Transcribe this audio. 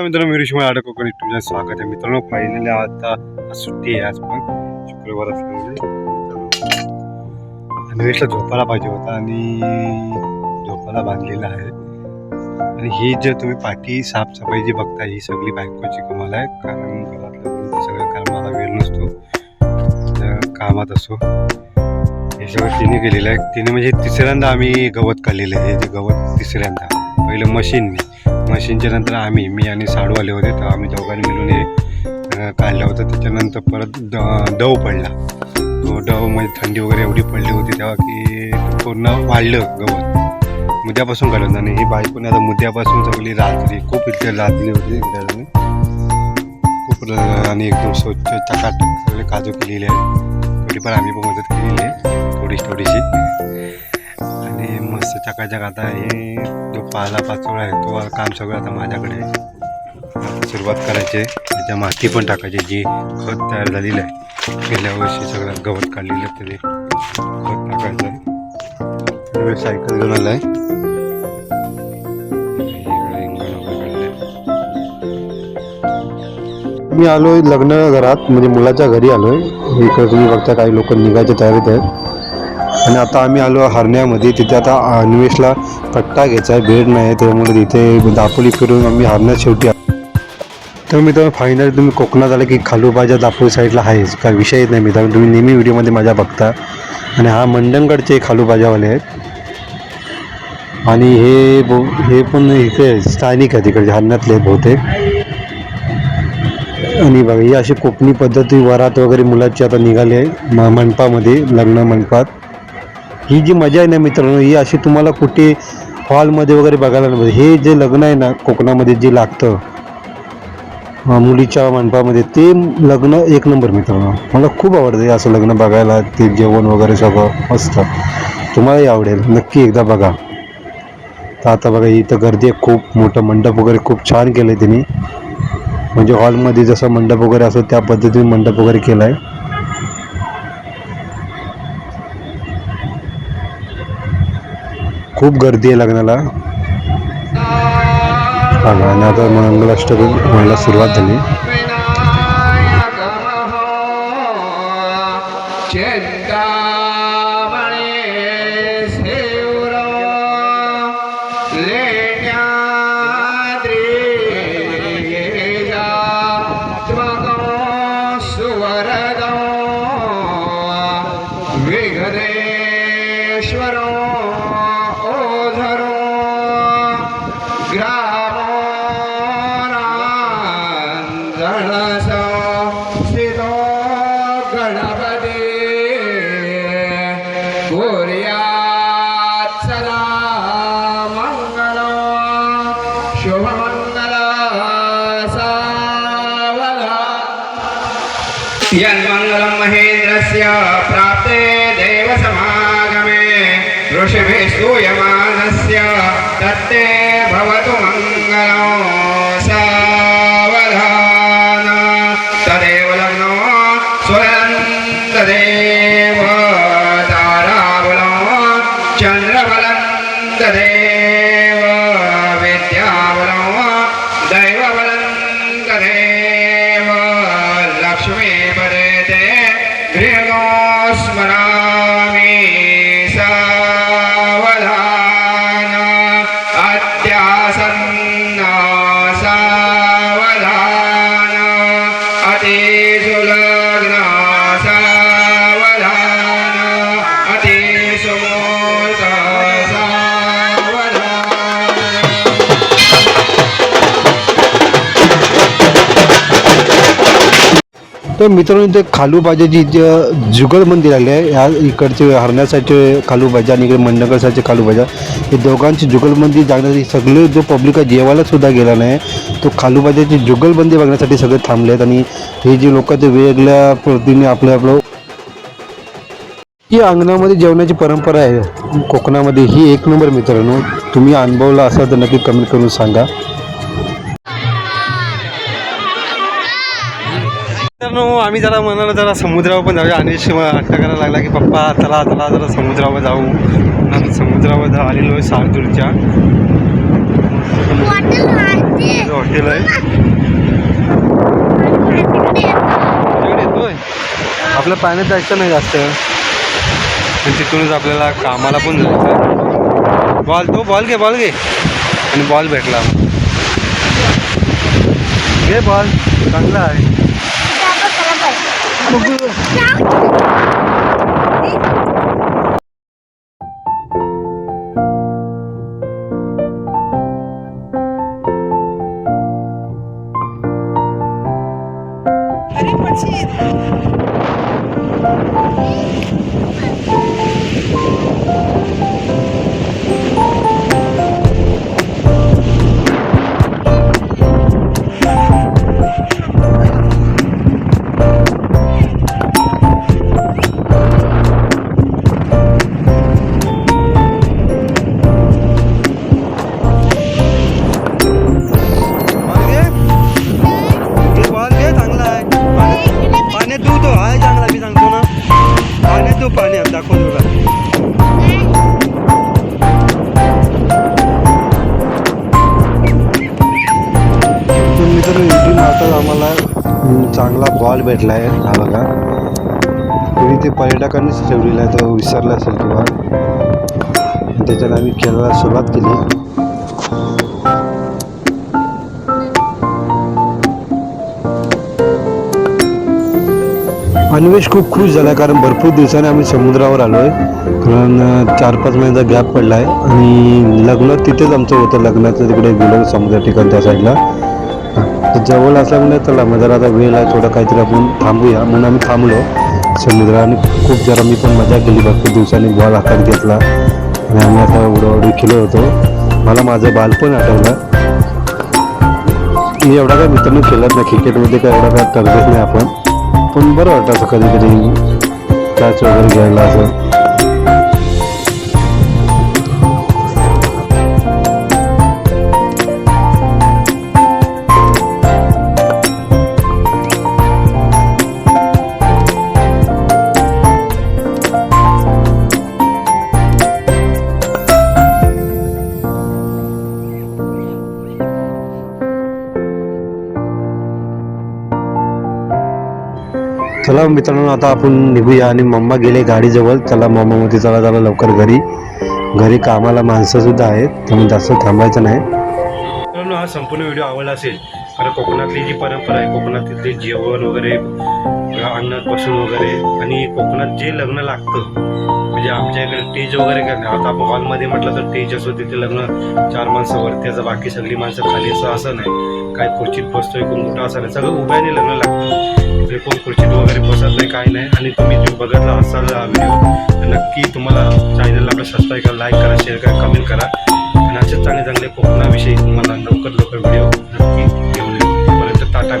मित्रांनो मी ऋषी अडक कोकणी तुमचं स्वागत आहे. मित्रांनो फायनली आता सुट्टी आहे आज पण. शुक्रवार असल्यामुळे. मित्रांनो अन्वेषला झोपायला पाहिजे होता आणि झोपायला बांधलेला आहे. आणि ही जे तुम्ही पाठी साफसफाई जी बघता ही सगळी बायकोची कमाल आहे. कारण घरातलं सगळं कामाला वेळ नसतो. कामात असो. हे सगळं तिने केलेलं आहे. तिने म्हणजे तिसऱ्यांदा आम्ही गवत काढलेलं आहे. हे जे गवत तिसऱ्यांदा. पहिलं मशीनने मशीनच्या नंतर आम्ही मी आणि साडूवाले होते तर आम्ही दोघांनी मिळून हे काढलं होतं. त्याच्यानंतर परत द दव पडला. तो दव म्हणजे थंडी वगैरे एवढी पडली होती तेव्हा की पूर्ण वाढलं गवत. मुद्यापासून काढलं आणि ही बायकोने आता मुद्यापासून सगळी रात्री खूप इथे रात्री होती त्याच्याने. खूप आणि एकदम स्वच्छ चकाटक सगळे काजू केलेले आहे थोडीफार आम्ही पण मदत केलेली आहे थोडीशी थोडीशी. आणि मस्त चकाचक आता हे जो पाला पाचोळा आहे. तो काम सगळं आता माझ्याकडे आहे. सुरुवात करायची आहे. त्याच्या माती पण टाकायची जी खत तयार झालेलं आहे. गेल्या वर्षी सगळं गवत काढलेलं आहे ते खत टाकायचं आहे. सायकल घेऊन आलाय. मी आलोय लग्न घरात. म्हणजे मुलाच्या घरी आलोय. इकडे तुम्ही बघता काही लोक निघायच्या तयारीत आहेत. आणि आता आम्ही आलो हरण्यामध्ये. तिथे आता अन्वेषला कट्टा घ्यायचा आहे. बेड नाही आहे त्यामुळे तिथे दापोली फिरून आम्ही हरण्यात शेवटी आलो. तर मित्रांनो फायनली तुम्ही कोकणात आलं की खालूबाजा दापोली साईडला आहेच. काय विषयच नाही मित्रांनो. तुम्ही नेहमी व्हिडिओमध्ये माझ्या बघता. आणि हा मंडणगडचे खालूबाजावाले आहेत. आणि हे बो हे पण इथे स्थानिक आहे तिकडचे हरण्यातले आहेत बहुतेक. आणि बघा ही अशी कोकणी पद्धती वरात वगैरे मुलाची आता निघाली आहे. म मंडपामध्ये लग्न मंडपात. ही जी मजा आहे ना मित्रांनो ही अशी तुम्हाला कुठे हॉलमध्ये वगैरे बघायला नाही हे जे लग्न आहे ना कोकणामध्ये जे लागतं मुलीच्या मंडपामध्ये ते लग्न एक नंबर मित्रांनो. मला खूप आवडतं हे असं लग्न बघायला ते जेवण वगैरे सगळं मस्त. तुम्हालाही आवडेल नक्की एकदा बघा. तर आता बघा इथं गर्दी आहे खूप मोठं मंडप वगैरे खूप छान केलं आहे त्यांनी. म्हणजे हॉलमध्ये जसं मंडप वगैरे असं त्या पद्धतीने मंडप वगैरे केला आहे खूप गर्दी आहे लग्नाला. बघा आणि आता मंगलाष्टमी व्हायला सुरुवात झाली. चिंतामणे शिवरो विघ्नेश्वरो। कुर्यात् सदा मङ्गलो शुभमङ्गल सावधा यन्मङ्गलं महेन्द्रस्य प्राप्ते देवसमागमे ऋषिभिः सूयमानस्य तत्ते ঈশা तर मित्रांनो इथे खालूबाजाची जे मंदिर आले आहे. ह्या इकडचे हरण्यासाचे खालूबाजा आणि इकडे मंडळसाचे खालूबाजा हे दोघांची जुगलबंदी जाण्यासाठी सगळे जो पब्लिक आहे जेवायला सुद्धा गेला नाही. तो खालूबाजाची जुगलबंदी बघण्यासाठी सगळे थांबले आहेत आणि हे जे लोक ते वेगळ्या पद्धतीने आपलं आपलं ही अंगणामध्ये जेवणाची परंपरा आहे. कोकणामध्ये ही एक नंबर मित्रांनो. तुम्ही अनुभवला असाल तर नक्की कमेंट करून सांगा. मित्रांनो आम्ही जरा म्हणाला जरा समुद्रावर पण जाऊया. आणि हट्ट करायला लागला की पप्पा चला चला जरा समुद्रावर जाऊ. आता समुद्रावर जा- आलेलो आहे सारदूरच्या हॉटेल आहे. आपल्या पाण्यात जायचं नाही जास्त. आणि तिथूनच आपल्याला कामाला पण जायचं बॉल तो बॉल घे बॉल घे. आणि बॉल भेटला. घे बॉल चांगला आहे. Mùi. तू पाण्यात दाखव तुला तर आम्हाला. चांगला बॉल भेटला आहे हा बघा. तुम्ही ते पर्यटकांनीच ठेवलेला आहे तो विसरला असेल किंवा. त्याच्यात आम्ही खेळायला सुरुवात केली. अन्वेष खूप खुश झाला कारण भरपूर दिवसाने आम्ही समुद्रावर आलो आहे कारण चार पाच महिन्याचा गॅप पडला आहे आणि लग्न तिथेच आमचं होतं. लग्नाचं तिकडे गेलो समुद्र ठिकाण त्या साईडला तर जवळ असल्यामुळे चला मग जरा आता वेळ आहे. थोडं काहीतरी आपण थांबूया. म्हणून आम्ही थांबलो. समुद्राने खूप जरा मी पण मजा केली. भरपूर दिवसांनी बॉल हातात घेतला. आणि आम्ही आता उडवडी खेळत होतो. मला माझं बालपण आठवलं. मी एवढा काय मित्रांनो खेळत नाही. क्रिकेटमध्ये काय एवढा काय तरबेज नाही आपण. पण बरं वाटतं असं कधी कॅच वगैरे घ्यायला असं. चला मित्रांनो आता आपण निघूया आणि मम्मा गेले गाडीजवळ. चला मम्मा मध्ये चला चला लवकर घरी. घरी कामाला माणसं सुद्धा आहेत त्यामुळे जास्त थांबायचं नाही. मित्रांनो हा संपूर्ण व्हिडिओ आवडला असेल कारण कोकणातली जी परंपरा आहे कोकणातले जेवण वगैरे अंगणात बसून वगैरे आणि कोकणात जे लग्न लागतं म्हणजे आमच्या इकडे टेज वगैरे काय नाही. आता आपण हॉलमध्ये म्हटलं तर टेज असो तिथे लग्न चार माणसं वरती असं बाकी सगळी माणसं खाली असं असं नाही. काय खुर्चीत बसतोय कोण कुठं असं नाही. सगळं उभ्याने लग्न लागतं. ते खुर्चीत वगैरे बसत नाही काही नाही. आणि तुम्ही जो बघितला असाल व्हिडिओ नक्की तुम्हाला चॅनलला आपलं सबस्क्राईब करा लाईक करा शेअर करा कमेंट करा. आणि असे चांगले चांगले कोकणाविषयी तुम्हाला लवकर लवकर व्हिडिओ नक्की घेऊन येऊ. पर्यंत टाटा